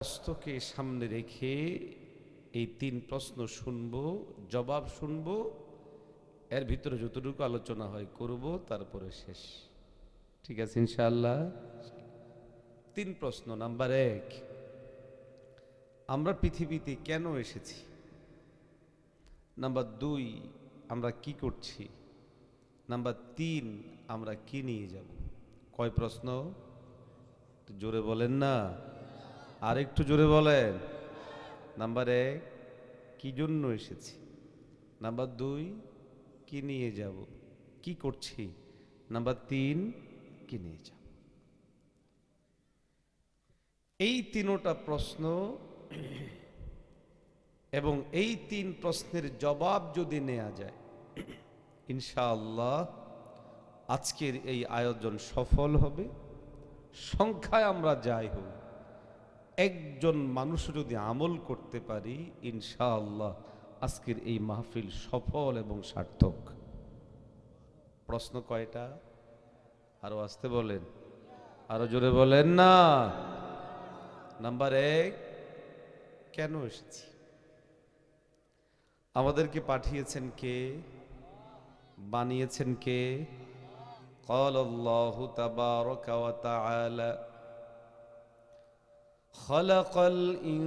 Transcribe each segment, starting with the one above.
প্রশ্নকে সামনে রেখে এই তিন প্রশ্ন শুনব, জবাব শুনব, এর ভিতরে যতটুকু আলোচনা হয় করব, তারপরে শেষ। ঠিক আছে, ইনশাআল্লাহ? তিন প্রশ্ন, নাম্বার এক, আমরা পৃথিবীতে কেন এসেছি? নাম্বার দুই, আমরা কি করছি? নাম্বার তিন, আমরা কি নিয়ে যাব? কয় প্রশ্ন? জোরে বলেন না। আর একটু জোরে বলেন। নাম্বার এক, কি জন্য এসেছি? নাম্বার দুই, কি নিয়ে যাব? কি করছি? নাম্বার তিন, কি নিয়ে যাব? এই তিনোটা প্রশ্ন এবং এই তিন প্রশ্নের জবাব যদি নেওয়া যায়, ইনশাআল্লাহ আজকের এই আয়োজন সফল হবে। সংখ্যায় আমরা যাই হোক একজন মানুষ যদি আমল করতে পারি ইনশাআল্লাহ আজকের এই মাহফিল সফল এবং সার্থক প্রশ্ন কয়টা আরো আসতে বলেন আরো জোরে বলেন না নাম্বার এক কেন এসেছি আমাদেরকে পাঠিয়েছেন কে বানিয়েছেন কে قال الله تبارك وتعالى خلق الإنسان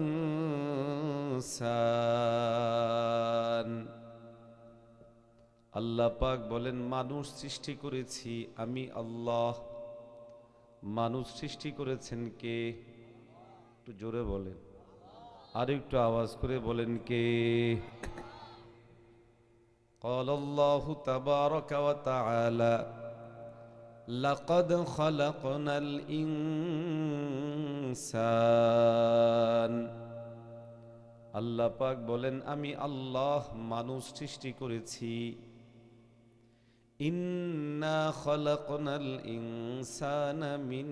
আল্লাহ পাক বলেন মানুষ সৃষ্টি করেছি আমি আল্লাহ মানুষ সৃষ্টি করেছেন কে একটু জোরে বলেন আর একটু আওয়াজ করে বলেন কে قال الله تبارك وتعالى لقد خلقنا الإنسان আল্লাহ পাক বলেন, আমি আল্লাহ মানুষ সৃষ্টি করেছি। ইন্না খলাকনাল ইনসানা মিন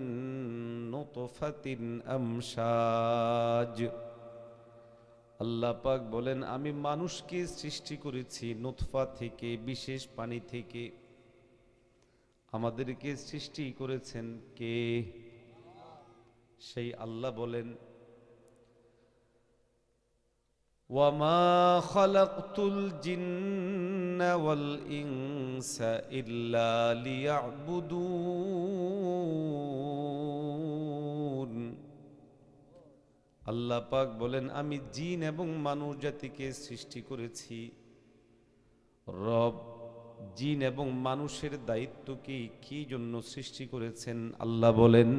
নুতফাতিন আমশাজ। আল্লাহ পাক বলেন, আমি মানুষকে সৃষ্টি করেছি নুতফা থেকে, বিশেষ পানি থেকে। আমাদেরকে সৃষ্টি করেছেন কে? সেই আল্লাহ বলেন আল্লাহ পাক বলেন, আমি জিন এবং মানুষ জাতিকে সৃষ্টি করেছি। রব জিন এবং মানুষের দায়িত্ব কি কি জন্য সৃষ্টি করেছেন? আল্লাহ বলেন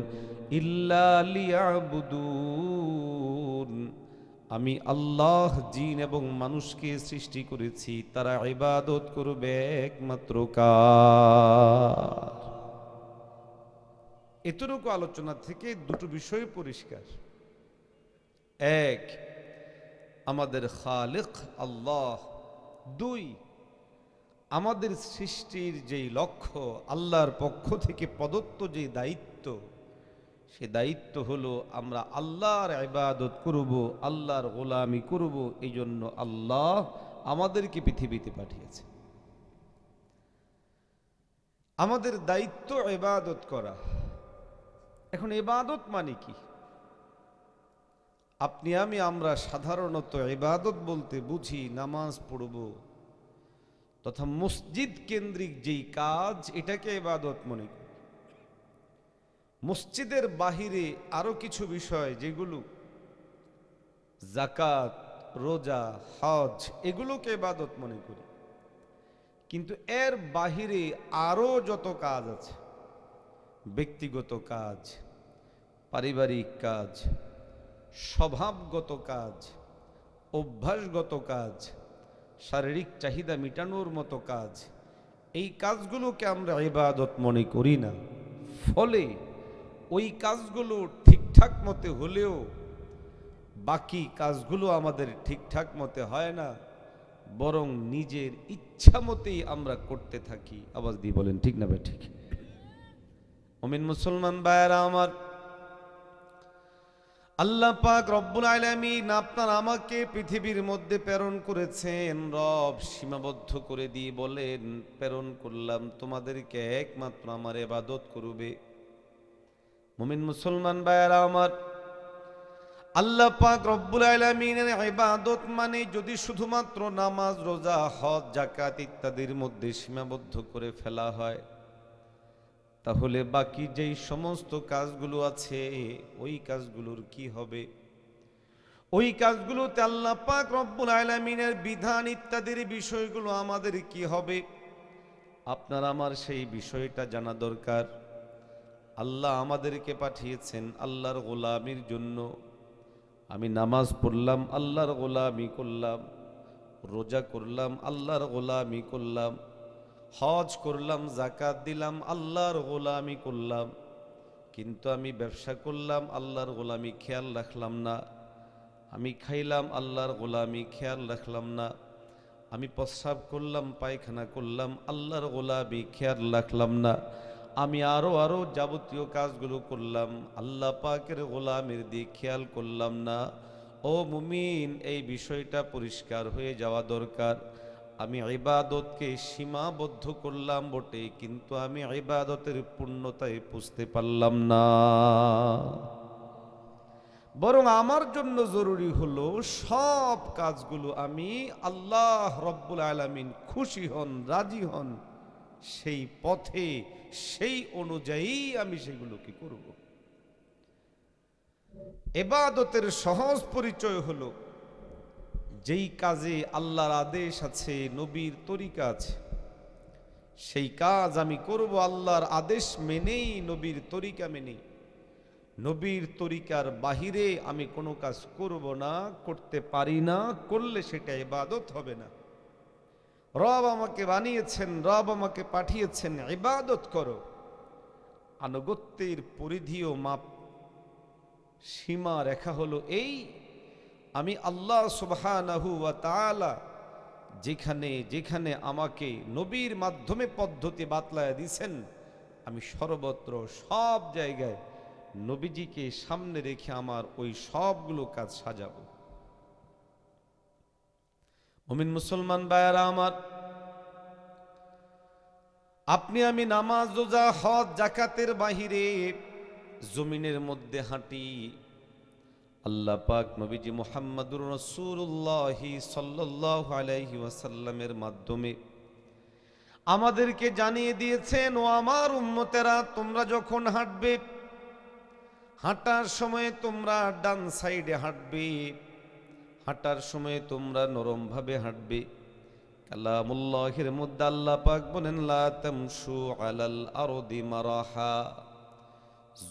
আমি আল্লাহ, জিন এবং মানুষকে সৃষ্টি করেছি, তারা ইবাদত করবে একমাত্র কার? এতটুকু আলোচনা থেকে দুটো বিষয় পরিষ্কার। এক, আমাদের খালিক আল্লাহ। দুই, আমাদের সৃষ্টির যেই লক্ষ্য, আল্লাহর পক্ষ থেকে প্রদত্ত যে দায়িত্ব সে দায়িত্ব হলো আমরা আল্লাহর ইবাদত করব, আল্লাহর গোলামি করব এই জন্য আল্লাহ আমাদেরকে পৃথিবীতে পাঠিয়েছে। আমাদের দায়িত্ব ইবাদত করা। এখন ইবাদত মানে কি? আপনি আমি আমরা সাধারণত ইবাদত বলতে বুঝি, নামাজ পড়ব তথা মসজিদ কেন্দ্রিক যেই কাজ, এটাকে ইবাদত মনে করি। মসজিদের বাহিরে আরও কিছু বিষয় যেগুলো জাকাত রোজা, হজ, এগুলোকে ইবাদত মনে করি। কিন্তু এর বাহিরে আরও যত কাজ আছে, ব্যক্তিগত কাজ, পারিবারিক কাজ, স্বভাবগত কাজ, অভ্যাসগত কাজ, শারীরিক চাহিদা মেটানোর মতো কাজ, এই কাজগুলোকে আমরা ইবাদত মনে করি না। ফলে ওই কাজগুলো ঠিকঠাক মতে হলেও বাকি কাজগুলো আমাদের ঠিকঠাক মতে হয় না, বরং নিজের ইচ্ছা মতেই আমরা করতে থাকি। আওয়াজ দিয়ে বলেন, ঠিক না ভাই, ঠিক। অমিন মুসলমান ভাইয়েরা আমার, আল্লাহ পাক রব্বুল আলামিন আপনার আমাকে পৃথিবীর মধ্যে প্রেরণ করেছেন, রব সীমাবদ্ধ করে দিয়ে বলেন, প্রেরণ করলাম, তোমাদেরকে একমাত্র আমার এবাদত করবে। মুমিন মুসলমান ভাইয়ারা আমার, আল্লাহ পাক রব্বুল আলামিনের ইবাদত মানে যদি শুধুমাত্র নামাজ, রোজা, হজ জাকাত ইত্যাদির মধ্যে সীমাবদ্ধ করে ফেলা হয়, তাহলে বাকি যেই সমস্ত কাজগুলো আছে, ওই কাজগুলোর কি হবে? ওই কাজগুলোতে আল্লাহ পাক রব্বুল আলামিনের বিধান ইত্যাদির বিষয়গুলো আমাদের কি হবে? আপনার আমার সেই বিষয়টা জানা দরকার। আল্লাহ আমাদেরকে পাঠিয়েছেন আল্লাহর গোলামির জন্য। আমি নামাজ পড়লাম, আল্লাহর গোলামি করলাম। রোজা করলাম, আল্লাহর গোলামি করলাম। হজ করলাম জাকাত দিলাম, আল্লাহর গোলামি করলাম। কিন্তু আমি ব্যবসা করলাম, আল্লাহর গোলামি খেয়াল রাখলাম না। আমি খাইলাম, আল্লাহর গোলামি খেয়াল রাখলাম না। আমি প্রস্রাব করলাম, পায়খানা করলাম, আল্লাহর গোলামি খেয়াল রাখলাম না। আমি আরও আরও যাবতীয় কাজগুলো করলাম। আল্লাহ পাকের গোলামের দিক খেয়াল করলাম না। ও মুমিন, এই বিষয়টা পরিষ্কার হয়ে যাওয়া দরকার। আমি ইবাদতকে সীমাবদ্ধ করলাম বটে, কিন্তু আমি ইবাদতের পূর্ণতায় পুষতে পারলাম না। বরং আমার জন্য জরুরি হলো সব কাজগুলো আমি আল্লাহ রব্বুল আলামিন খুশি হন, রাজি হন, সেই পথে সেই অনুযায়ী আমি সেগুলোকে করব? এবাদতের সহজ পরিচয় হলো, যেই কাজে আল্লাহর আদেশ আছে, নবীর তরিকা আছে, সেই কাজ আমি করব আল্লাহর আদেশ মেনেই, নবীর তরিকা মেনেই। নবীর তরিকার বাহিরে আমি কোনো কাজ করব না, করতে পারি না, করলে সেটা এবাদত হবে না। রব আমাকে বানিয়েছেন, রব আমাকে পাঠিয়েছেন, ইবাদত করো। আনুগত্যের পরিধি ও মাপ, সীমা রেখা হলো এই, আমি আল্লাহ সুবহানাহু ওয়া যেখানে যেখানে আমাকে নবীর মাধ্যমে পদ্ধতি বাতলায় দিছেন, আমি সর্বত্র সব জায়গায় নবীজিকে সামনে রেখে আমার ওই সবগুলো কাজ সাজাবো। মমিন মুসলমান বায়ারা আমার, আপনি আমি নামাজ, রোজা, হজ, জাকাতের বাহিরে জমিনের মধ্যে হাঁটি, আল্লাহ পাক নবীজি মোহাম্মদুর রসুল্লাহ সাল্লাহ আলাইহি ওয়াসাল্লামের মাধ্যমে আমাদেরকে জানিয়ে দিয়েছেন, ও আমার উম্মতেরা, তোমরা যখন হাঁটবে, হাঁটার সময় তোমরা ডান সাইডে হাঁটবে। হাঁটার সময় তোমরা নরমভাবে হাঁটবে। কালামুল্লাহের মধ্যে আল্লাহ পাক বলেন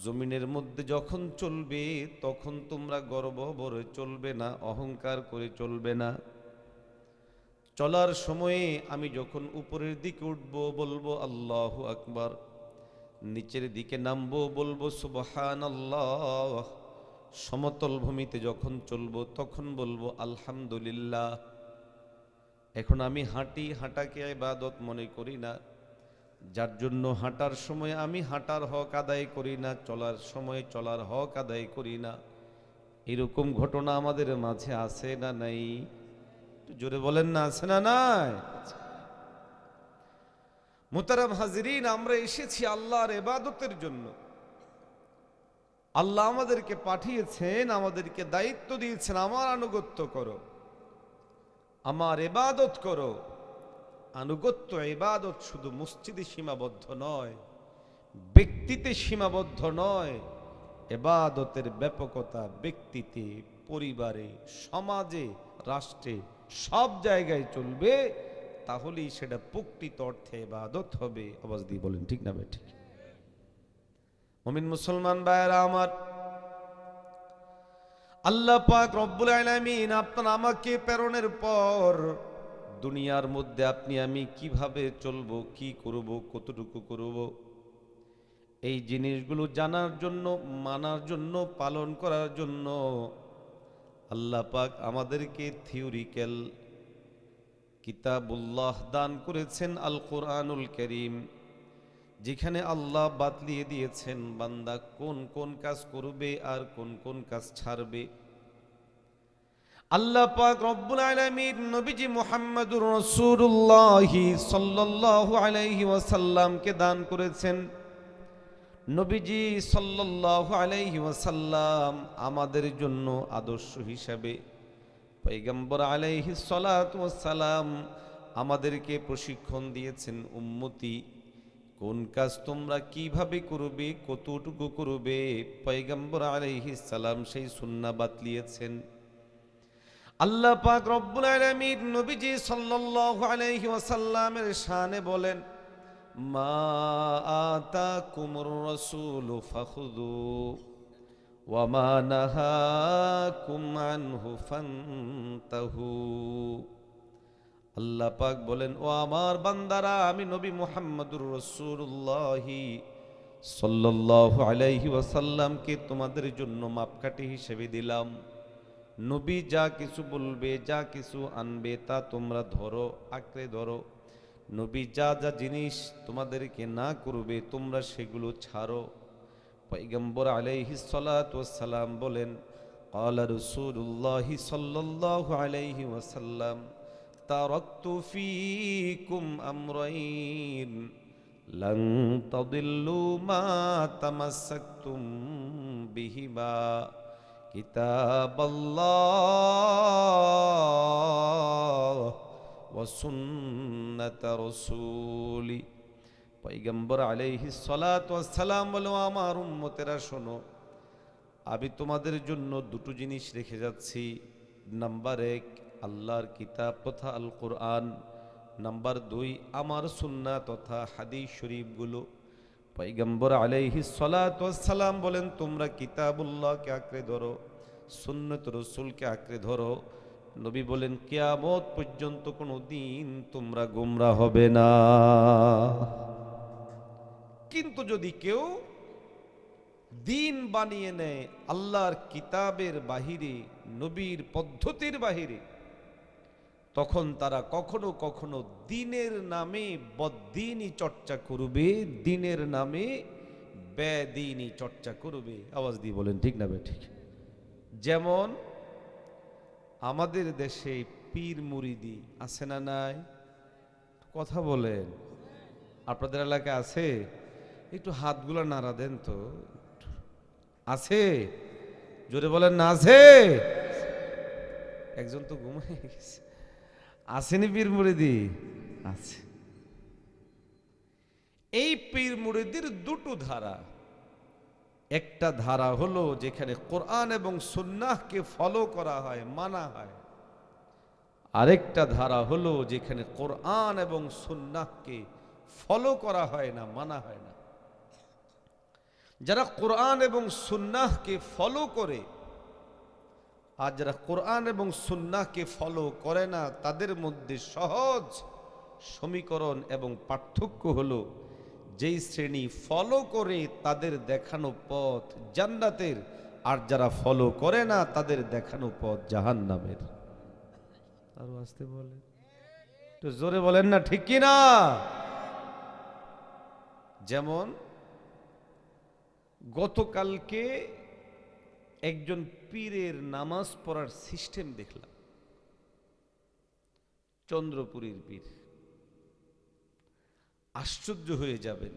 জমিনের মধ্যে যখন চলবে, তখন তোমরা গর্ব ভরে চলবে না, অহংকার করে চলবে না। চলার সময়ে আমি যখন উপরের দিকে উঠব, বলব, আল্লাহ আকবার। নিচের দিকে নামবো, বলব সুবহান আল্লাহ সমতল ভূমিতে যখন চলবো, তখন বলব, আলহামদুলিল্লাহ। এখন আমি হাঁটি, হাঁটাকে ইবাদত মনে করি না। যার জন্য হাঁটার সময় আমি হাঁটার হক আদায় করি না, চলার সময় চলার হক আদায় করি না। এরকম ঘটনা আমাদের মাঝে আছে না নাই? জোরে বলেন না, আছে না নাই? মোতারাম হাজিরিন, আমরা এসেছি আল্লাহর এবাদতের জন্য। আল্লাহ আমাদেরকে পাঠিয়েছেন, আমাদেরকে দায়িত্ব দিয়েছেন, আমার আনুগত্য করো। আমার এবাদত করো। আনুগত্য এবাদত শুধু মসজিদে সীমাবদ্ধ নয়, ব্যক্তিতে সীমাবদ্ধ নয় এবাদতের ব্যাপকতা ব্যক্তিতে, পরিবারে, সমাজে, রাষ্ট্রে, সব জায়গায় চলবে, তাহলেই সেটা প্রকৃত অর্থে এবাদত হবে। আওয়াজ দিয়ে বলেন, ঠিক না ভাই, ঠিক। মমিন মুসলমান ভাইয়েরা আমার। আল্লাহ পাক রব্বুল আলামিন আপনার আমাকে প্রেরণের পর দুনিয়ার মধ্যে আপনি আমি কীভাবে চলবো, কি করব, কতটুকু করব, এই জিনিসগুলো জানার জন্য, মানার জন্য, পালন করার জন্য আল্লাহ পাক আমাদেরকে থিওরিক্যাল কিতাবুল্লাহ দান করেছেন আল কোরআনুল করিম। যেখানে আল্লাহ বাতলিয়ে দিয়েছেন, বান্দা কোন কোন কাজ করবে আর কোন কোন কাজ ছাড়বে? আল্লাহ পাক রব্বুল আলামিন নবীজি মুহাম্মদুর রাসূলুল্লাহ সাল্লাল্লাহু আলাইহি ওয়াসাল্লামকে দান করেছেন। নবীজি সাল্লাল্লাহু আলাইহি ওয়াসাল্লাম আমাদের জন্য আদর্শ হিসাবে পৈগম্বর আলাইহি সালাম আমাদেরকে প্রশিক্ষণ দিয়েছেন উম্মতি কোন কাজ তোমরা কীভাবে করবে, কতটুকু করবে? পৈগম্বর আলাইহি সালাম সেই সুন্না বাতলিয়েছেন আল্লাহ পাক রব্বুল আলামিন নবীজি সাল্লাল্লাহু আলাইহি ওয়াসাল্লামের শানে বলেন, মা আতাকুমুর রাসূলু ফাখুযু ওয়া মা নাহাকুম আনহু আল্লাহ পাক বলেন, ও আমার বান্দারা, আমি নবী মোহাম্মদুর রসুল্লাহি সাল্লাহ আলাইহি ওয়াসাল্লামকে তোমাদের জন্য মাপকাঠি হিসেবে দিলাম। নবী যা কিছু বলবে, যা কিছু আনবে, তা তোমরা ধরো, আঁকড়ে ধরো। নবী যা যা জিনিস তোমাদেরকে না করবে, তোমরা সেগুলো ছাড়ো। পৈগম্বর আলাইহি সালাম বলেন আলা রসুল্লাহি সাল্লাহ আলাইহি ওয়াসাল্লাম تركت فيكم أمرين لن تضلوا ما تمسكتم بهما كتاب الله وسنة رسولي পৈগম্বর আলাইহি সালাম বলো আমার উম্মতেরা শোনো আমি তোমাদের জন্য দুটো জিনিস রেখে যাচ্ছি নাম্বার এক আল্লাহর কিতাব তথা আল কোরআন নাম্বার দুই, আমার সুন্না তথা হাদিস শরীফগুলো। পৈগম্বর আলাইহি সালাম বলেন, তোমরা কিতাবুল্লাহকে আঁকড়ে ধরো, সুন্নত রসুলকে আঁকড়ে ধরো। নবী বলেন, কেয়ামত পর্যন্ত কোনো দিন তোমরা গোমরা হবে না। কিন্তু যদি কেউ দিন বানিয়ে নেয় আল্লাহর কিতাবের বাহিরে, নবীর পদ্ধতির বাহিরে তখন তারা কখনো কখনো দিনের নামে বদিনই চর্চা করবে, দিনের নামে বেদিনই চর্চা করবে। আওয়াজ দিয়ে বলেন, ঠিক না বে, ঠিক। যেমন আমাদের দেশে পীর মুরিদি আছে না নাই? কথা বলেন। আপনাদের এলাকায় আছে? একটু হাতগুলো নাড়া দেন তো। আছে? জোরে বলেন না আছে। একজন তো ঘুমিয়ে গেছে। আসেনি পীর মুরিদি? আছে। এই পীর মুরিদির দুটো ধারা। একটা ধারা হলো যেখানে কোরআন এবং সুন্নাহকে ফলো করা হয় মানা হয়। আরেকটা ধারা হলো যেখানে কোরআন এবং সুন্নাহকে ফলো করা হয় না মানা হয় না। যারা কোরআন এবং সুন্নাহকে ফলো করে আর যারা কোরআন এবং সুন্নাহকে ফলো করে না তাদের মধ্যে সহজ সমীকরণ এবং পার্থক্য হলো যেই শ্রেণি ফলো করে তাদের দেখানো পথ জান্নাতের আর যারা ফলো করে না তাদের দেখানো পথ জাহান নামের আরও আসতে বলেন। তো জোরে বলেন না ঠিক কি না? যেমন গতকালকে একজন পীরের নামাজ পড়ার সিস্টেম দেখলাম। চন্দ্রপুরীর পীর। আশ্চর্য হয়ে যাবেন।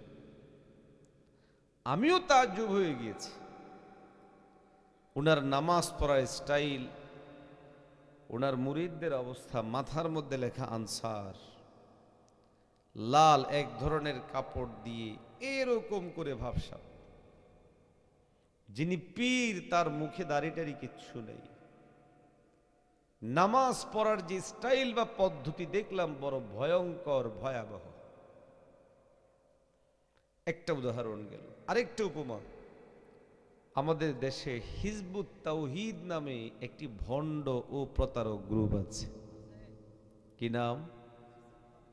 আমিও তাজ্জব হয়ে গিয়েছি। ওনার নামাজ পড়ার স্টাইল ওনার মুরিদদের অবস্থা মাথার মধ্যে লেখা আনসার। লাল এক ধরনের কাপড় দিয়ে এরকম করে ভাবসাব। যিনি পীর, তার মুখে দাড়িটারি কিচ্ছু নেই। নামাজ পড়ার যে স্টাইল বা পদ্ধতি দেখলাম, বড় ভয়ঙ্কর, ভয়াবহ। একটা উদাহরণ গেল, আরেকটা উপমা। আমাদের দেশে হিজবুত তাওহিদ নামে একটি ভণ্ড ও প্রতারক গ্রুপ আছে। কি নাম?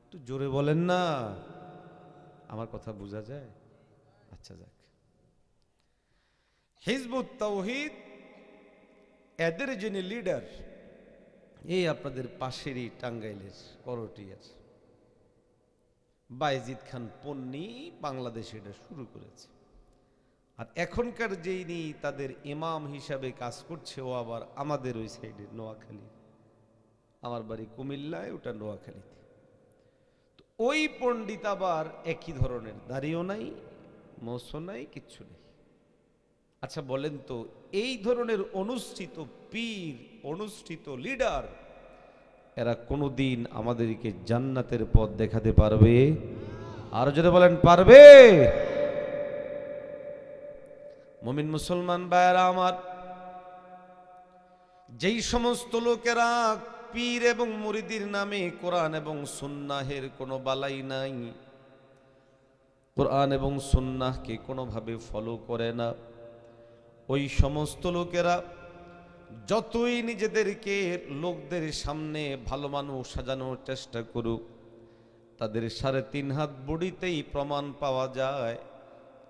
একটু জোরে বলেন না। আমার কথা বোঝা যায়? আচ্ছা যাক। হিজবুত তাওহিদ এদের যিনি লিডার এই আপনাদের পাশেরই টাঙ্গাইলের করটিয়ার বাইজিদ খান পন্নী বাংলাদেশে এটা শুরু করেছে। আর এখনকার যিনি তাদের ইমাম হিসাবে কাজ করছে, ও আবার আমাদের ওই সাইডে, নোয়াখালী। আমার বাড়ি কুমিল্লায়, ওটা নোয়াখালীতে। ওই পণ্ডিত আবার একই ধরনের, দাড়িও নাই মৌসো নাই, কিচ্ছু নেই। আচ্ছা বলেন তো, এই ধরনের অনুষ্ঠিত পীর, অনুষ্ঠিত লিডার, এরা কোনোদিন আমাদেরকে জান্নাতের পথ দেখাতে পারবে? আর যদি বলেন, পারবে? মমিন মুসলমান ভাইয়েরা আমার, যেই সমস্ত লোকেরা পীর এবং মুরিদির নামে কোরআন এবং সুন্নাহের কোনো বালাই নাই, কোরআন এবং সুন্নাহকে কোনোভাবে ফলো করে না। ওই সমস্ত লোকেরা যতই নিজেদেরকে লোকদের সামনে ভালো মানুষ সাজানোর চেষ্টা করুক, তাদের সাড়ে তিন হাত বড়িতেই প্রমাণ পাওয়া যায়।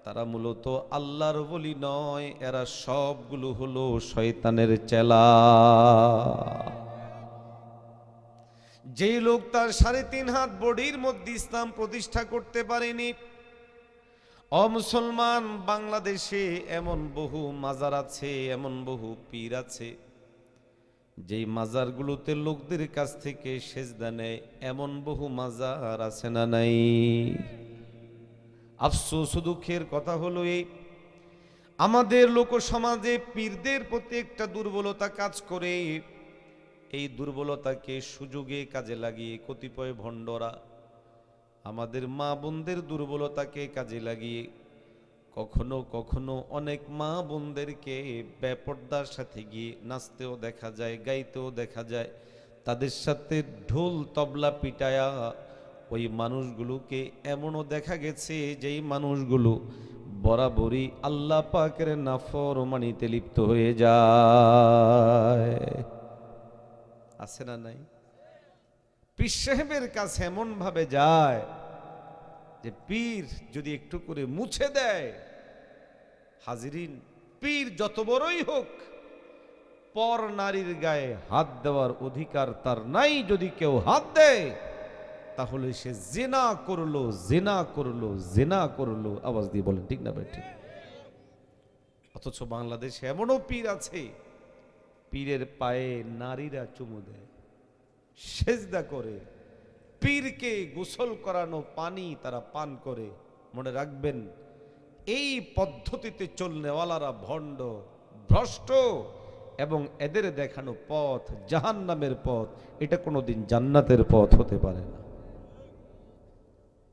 তারা মূলত আল্লাহর বলি নয়, এরা সবগুলো হলো শয়তানের চেলা। যেই লোক তার সাড়ে তিন হাত বডির মধ্যে ইসলাম প্রতিষ্ঠা করতে পারেনি অমুসলমান বাংলাদেশে এমন বহু মাজার আছে, এমন বহু পীর আছে। যেই মাজারগুলোতে লোকদের কাছ থেকে সেজদা নেয়, এমন বহু মাজার আছে না নাই? আফসোস দুঃখের কথা হলো এই, আমাদের লোক সমাজে পীরদের প্রতি একটা দুর্বলতা কাজ করে। এই দুর্বলতাকে সুযোগে কাজে লাগিয়ে কতিপয় ভণ্ডরা আমাদের মা বোনদের দুর্বলতাকে কাজে লাগিয়ে কখনো কখনো অনেক মা বোনদেরকে বেপর্দার সাথে গিয়ে নাচতেও দেখা যায়, গাইতেও দেখা যায়। তাদের সাথে ঢোল তবলা পিটায়া ওই মানুষগুলোকে এমনও দেখা গেছে যেই মানুষগুলো বরাবরই আল্লাহ পাকের নাফরমানিতে লিপ্ত হয়ে যায়। আছে না নাই? পীর সাহেবের কাছে এমন ভাবে যায় যে পীর যদি একটু করে মুছে দেয়, হাজিরিন, পীর যত বড়ই হোক, পর নারীর গায়ে হাত দেওয়ার অধিকার তার নাই। যদি কেউ হাত দেয়, তাহলে সে জেনা করল জেনা করল জেনা করল। আওয়াজ দিয়ে বলেন, ঠিক না ভাই, ঠিক। অথচ বাংলাদেশে এমনও পীর আছে, পীরের পায়ে নারীরা চুমু দেয়। সেজদা করে, পীরকে গোসল করানো, পানি তারা পান করে। মনে রাখবেন, এই পদ্ধতিতে চলনেওয়ালারা ভণ্ড, ভ্রষ্ট এবং এদের দেখানো পথ জাহান্নামের পথ, এটা কোনোদিন জান্নাতের পথ হতে পারে না।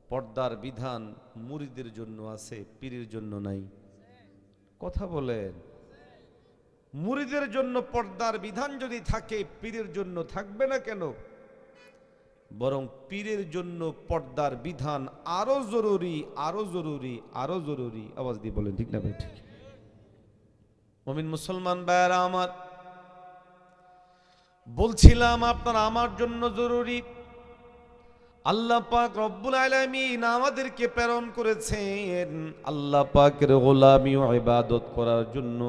পর্দার বিধান মুরিদের জন্য আছে, পীরের জন্য নাই। কথা বলেন মুরিদের জন্য পর্দার বিধান যদি থাকে, পীরের জন্য থাকবে না কেন? বরং পীরের জন্য পর্দার বিধান আরও জরুরি আরও জরুরি আরও জরুরি। আওয়াজ দিয়ে বলেন, ঠিক না ভাই, ঠিক। মমিন মুসলমান ভাইয়ারা আমার, বলছিলাম আপনার আমার জন্য জরুরি। আল্লাহ পাক রব্বুল আলামিন আমাদেরকে প্রেরণ করেছেন আল্লাহ পাকের গোলামি ও ইবাদত করার জন্য।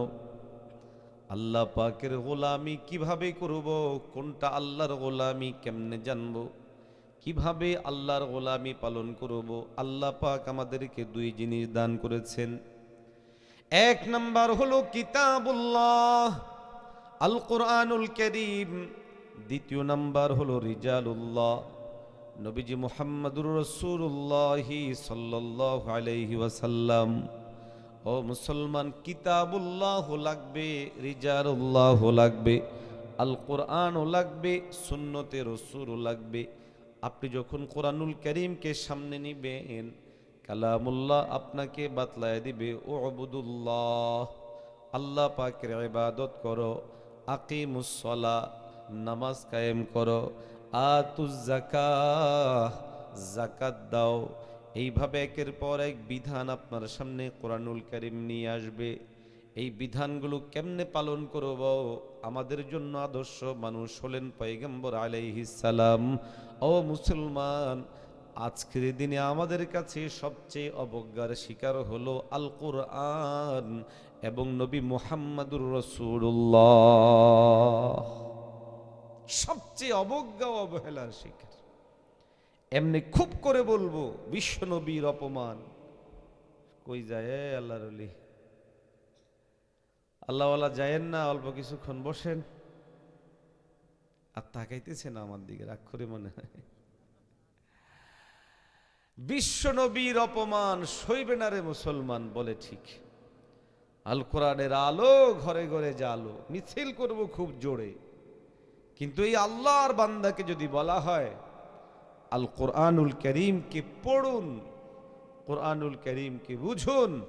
আল্লাহ পাকের গোলামি কীভাবে করব? কোনটা আল্লাহর গোলামি? কেমনে জানব? কীভাবে আল্লাহর গোলামি পালন করব? আল্লাহ পাক আমাদেরকে দুই জিনিস দান করেছেন। এক নাম্বার হলো কিতাবুল্লাহ আল কোরআনুল করিম। দ্বিতীয় নাম্বার হলো রিজালুল্লাহ, নবীজি মুহাম্মদুর রসুল্লাহি সাল্লাহ আলাইহি ওয়াসাল্লাম। ও মুসলমান, কিতাবুল্লাহ লাগবে, রিজারুল্লাহ লাগবে আল কোরআনও লাগবে, সুন্নতে রসুরও লাগবে। আপনি যখন কোরআনুল করিমকে সামনে নিবেন, কালামুল্লাহ আপনাকে বাতলায় দিবে ও আবুদুল্লাহ আল্লাহ পাকের ইবাদত করো আকিমুসলা নামাজ কায়েম করো আতুজ জাকাহ জাকাত দাও এইভাবে একের পর এক বিধান আপনার সামনে কোরআনুল করিম নিয়ে আসবে। এই বিধানগুলো কেমনে পালন করব? আমাদের জন্য আদর্শ মানুষ হলেন পয়গম্বর আলাইহিসালাম ও মুসলমান, আজকের দিনে আমাদের কাছে সবচেয়ে অবজ্ঞার শিকার হলো আল কোরআন এবং নবী মুহাম্মাদুর রসুল্লাহ সবচেয়ে অবজ্ঞা অবহেলার শিকার। এমনি খুব করে বলব বিশ্ব নবীর অপমান। কই যায়? আল্লাহর অলি আল্লাহওয়ালা যায়েন না, অল্প কিছুক্ষণ বসেন। আর তাকাইতেছে না আমার দিকে, রাগ করে মনে হয়। বিশ্বনবীর অপমান সইবে না রে মুসলমান, বলে ঠিক। আল কোরআনের আলো ঘরে ঘরে জালো মিছিল করব খুব জোরে। কিন্তু এই আল্লাহর বান্দাকে যদি বলা হয় আল কোরআনুল করিমকে পড়ুন, কোরআনুল করিমকে বুঝুন,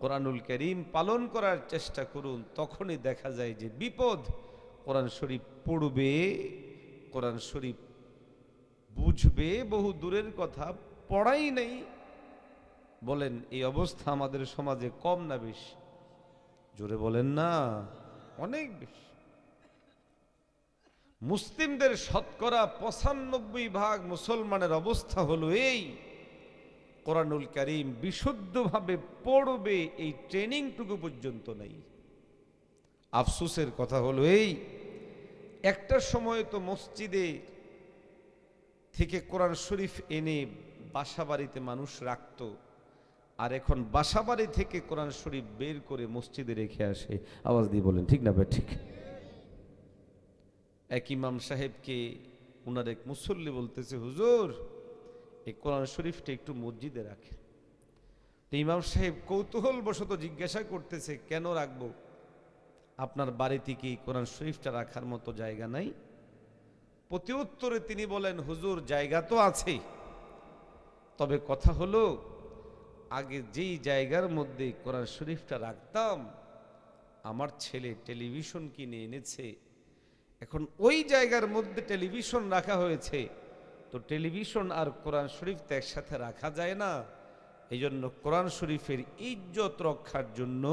কোরআনুল করিম পালন করার চেষ্টা করুন, তখনই দেখা যায় যে বিপদ। কোরআন শরীফ পড়বে, কোরআন শরীফ বুঝবে, বহু দূরের কথা, পড়াই নেই। বলেন, এই অবস্থা আমাদের সমাজে কম না বেশি? জোরে বলেন না, অনেক বেশি। মুসলিমদের শতকরা পঁচানব্বই ভাগ মুসলমানের অবস্থা হলো এই। কোরআনুল করিম বিশুদ্ধভাবে পড়বে এই ট্রেনিংটুকু পর্যন্ত নেই। আফসোসের কথা হলো এই, একটা সময় তো মসজিদে থেকে কোরআন শরীফ এনে বাসা বাড়িতে মানুষ রাখত, আর এখন বাসা বাড়ি থেকে কোরআন শরীফ বের করে মসজিদে রেখে আসে। আওয়াজ দিয়ে বলেন, ঠিক না ভাই, ঠিক? এক ইমাম সাহেবকে ওনার এক মুসল্লি বলতেছে, হুজুর, এই কোরআন শরীফটা একটু মসজিদে রাখে তো ইমাম সাহেব কৌতূহল বশত জিজ্ঞাসা করতেছে, কেন রাখব? আপনার বাড়িতে কি কোরআন শরীফটা রাখার মতো জায়গা নাই? প্রতি উত্তরে তিনি বলেন, হুজুর, জায়গা তো আছে। তবে কথা হলো, আগে যেই জায়গার মধ্যে কোরআন শরীফটা রাখতাম, আমার ছেলে টেলিভিশন কিনে এনেছে এখন ওই জায়গার মধ্যে টেলিভিশন রাখা হয়েছে, তো টেলিভিশন আর কোরআন শরীফ তো একসাথে রাখা যায় না। এই জন্য কোরআন শরীফের ইজ্জত রক্ষার জন্য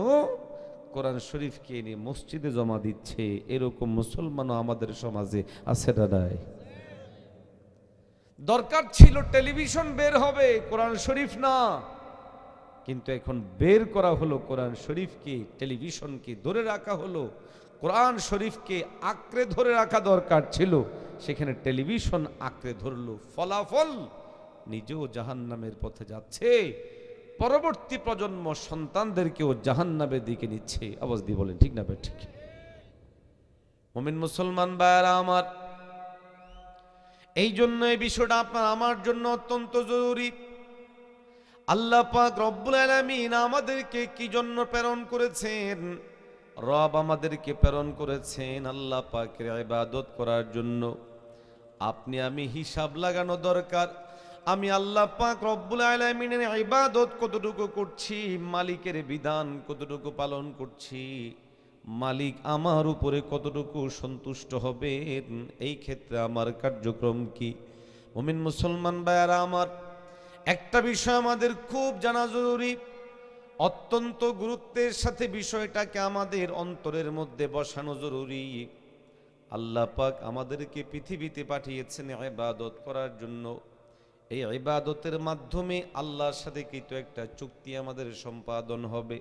কোরআন শরীফকে এনে মসজিদে জমা দিচ্ছে। এরকম মুসলমানও আমাদের সমাজে আছে দাদাই দরকার ছিল টেলিভিশন বের হবে, কোরআন শরীফ না। কিন্তু এখন বের করা হলো কোরআন শরীফকে, টেলিভিশনকে ধরে রাখা হলো। কোরআন শরীফকে আঁকড়ে ধরে রাখা দরকার ছিল, সেখানে টেলিভিশন আঁকড়ে ধরলো। ফলাফল নিজেও জাহান্নামের পথে যাচ্ছে। পরবর্তী প্রজন্ম সন্তানদেরকেও জাহান্নামের দিকে নিচ্ছে। আওয়াজ দিয়ে বলেন, ঠিক না ঠিক। মমিন মুসলমান ভাইয়ারা আমার, এই জন্য এই বিষয়টা আপনার আমার জন্য অত্যন্ত জরুরি। আল্লাহ পাক রব্বুল আলামিন আমাদেরকে কি জন্য প্রেরণ করেছেন? রব আমাদেরকে প্রেরণ করেছেন আল্লাহ পাকের ইবাদত করার জন্য। আপনি আমি হিসাব লাগানো দরকার। আমি আল্লাহ পাক রব্বুল আলামিনের ইবাদত কতটুকু করছি, মালিকের বিধান কতটুকু পালন করছি, মালিক আমার উপরে কতটুকু সন্তুষ্ট হবে এই ক্ষেত্রে আমার কার্যক্রম কি? মুমিন মুসলমান ভাইয়ারা আমার, একটা বিষয় আমাদের খুব জানা জরুরি। অত্যন্ত গুরুত্বের সাথে বিষয়টাকে আমাদের অন্তরের মধ্যে বসানো জরুরি। আল্লাহ পাক আমাদেরকে পৃথিবীতে পাঠিয়েছেন ইবাদত করার জন্য। এই ইবাদতের মাধ্যমে আল্লাহর সাথে কিন্তু একটা চুক্তি আমাদের সম্পাদন হবে।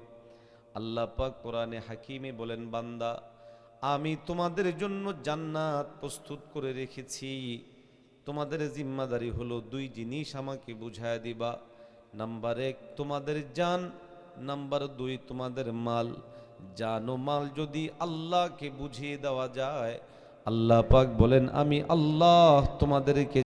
আল্লাহ পাক কোরআনে হাকিমে বলেন, বান্দা, আমি তোমাদের জন্য জান্নাত প্রস্তুত করে রেখেছি। তোমাদের জিম্মাদারি হলো দুই জিনিস আমাকে বুঝায় দিবা। নাম্বার এক, তোমাদের জান নাম্বার দুই, তোমাদের মাল। জানো মাল যদি আল্লাহকে বুঝিয়ে দেওয়া যায়, আল্লাহ পাক বলেন, আমি আল্লাহ তোমাদেরকে